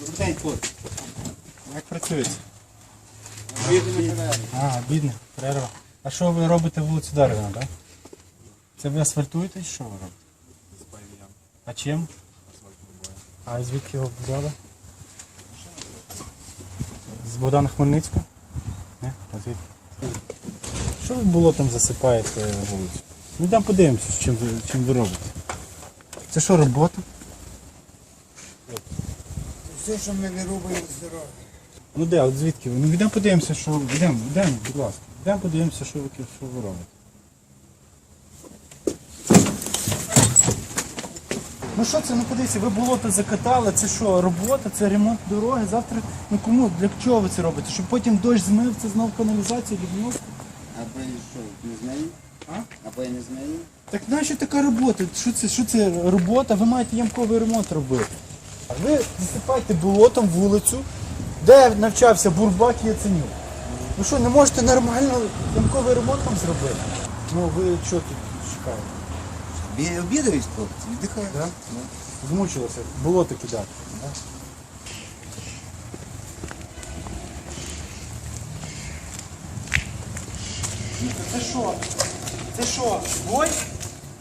Добрий день, хлопці. Як працюється? Поїдемо на А, бідне, перерва. А що ви робите вулицю Дарвіна, так? Це ви асфальтуєте що ви робите? А чим? А звідки його взяли? З Богдана Хмельницького? Не? А звідки? Що ви болотом засипаєте вулицю? Ну йдемо подивимося, чим ви, чим ви робите. Це що, робота? Все, що ми не робимо здоров'я. Ну де, от звідки ви? Ну йдемо подивимося, що. Йдемо, йдемо, будь ласка. Йдемо подивимося, що ви, що ви робите. Ну що це, ну подивіться, ви болото закатали, це що, робота, це ремонт дороги. Завтра, ну кому, для чого ви це робите? Щоб потім дощ змив, це знов каналізацію відмив? Або я що, не знаю? А? Або я не знаю? Так нащо така робота? Що це, що це робота? Ви маєте ямковий ремонт робити. Ви засипаєте болотом вулицю, де навчався Бурбак і Яценюк. Ви що, не можете нормально ямковий ремонт там зробити? Ну ви що тут чекаєте? Бі- Обідають, хлопці, віддихають. Да? Змучилося, болото кидати. Да? Це що? Це що? Бой?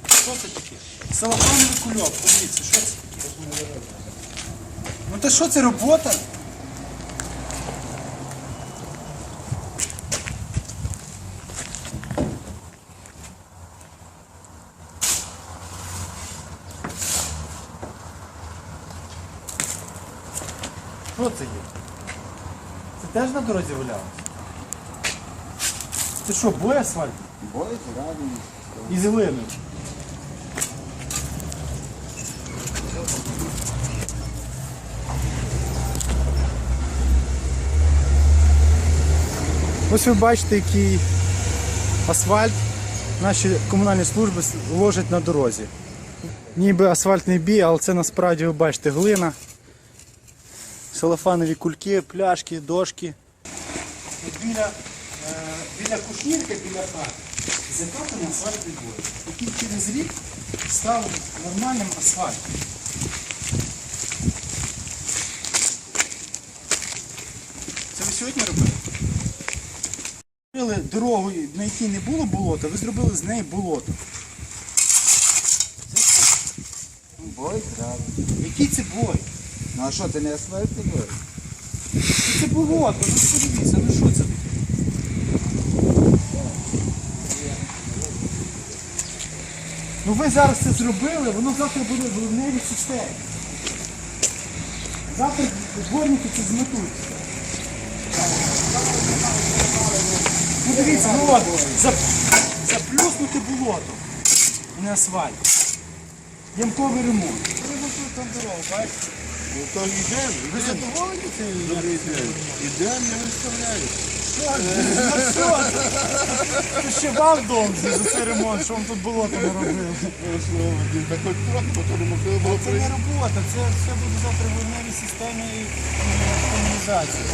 Що це таке? Салафановий кульок, подивіться, що це таке? Ну та що це робота? Що це є? Це теж на дорозі валялося? Це що, бой асфальт? Бой, радий. І зелений. Ось ви бачите, який асфальт наші комунальні служби ложать на дорозі. Ніби асфальтний бій, але це насправді ви бачите глина, салафанові кульки, пляшки, дошки. Біля, е, біля кушнірки, біля хати, закатаний асфальтний бой, який через рік став нормальним асфальтом. Це ви сьогодні робили? Зробили дорогу, на якій не було болота, ви зробили з неї болото. Бой, радий. Який це бой? Ну а що, це не асфальт бой? Це болото, ну подивіться, ну що це таке? Ну ви зараз це зробили, воно завтра буде в ливневій системі. Завтра дворники це зметуть. Дивіться, ну от, заплюснути болото, а не асфальт. Ямковий ремонт. Там дорогу, бачите? Ну то йдемо. Ви задоволені цією? Добрий день. Я виставляю. Ну що це? Це ще вам дом за цей ремонт, що вам тут болото не робили. Та хоч трохи, бо то неможливо було Це не робота, це все буде завтра в ливневій системі комунізації.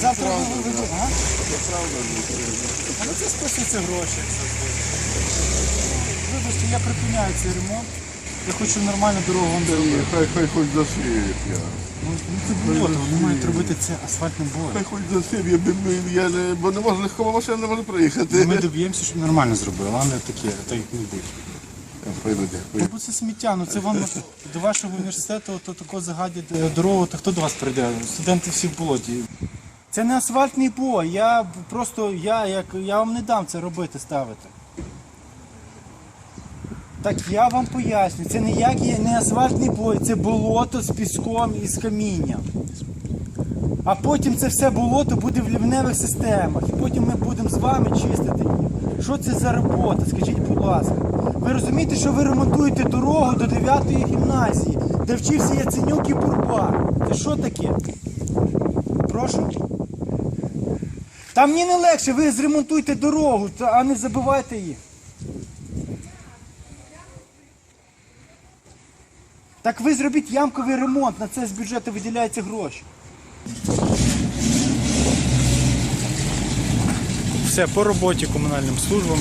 Завтра ви ви- ви- а? Це правда. Але це спасуться гроші, як завжди. Вибачте, я припиняю цей ремонт. Я хочу нормальну дорогу вам зробити. Хай хай хоч засиють я. Ну це болото, вони мають робити це асфальтним Хай боєм. хоч засиють, я, б- я не, бо не можу легкова машина не може проїхати. Ми доб'ємося, щоб нормально зробили, а не таке, так як не буде. Пойду, Ну, бо це сміття, ну це вам до вашого університету то тако загадять е, дорогу, то хто до вас прийде? Студенти всі в болоті. Це не асфальтний бой. Я просто я як я вам не дам це робити, ставити. Так я вам поясню, це ніякий не асфальтний бой, це болото з піском і з камінням. А потім це все болото буде в лівневих системах. І потім ми будемо з вами чистити їх. Що це за робота? Скажіть, будь ласка. Ви розумієте, що ви ремонтуєте дорогу до 9-ї гімназії, де вчився Яценюк і Бурбак. Це що таке? Прошу. Та мені не легше, ви зремонтуйте дорогу, а не забивайте їх. Так ви зробіть ямковий ремонт, на це з бюджету виділяються гроші. Все, по роботі комунальним службам.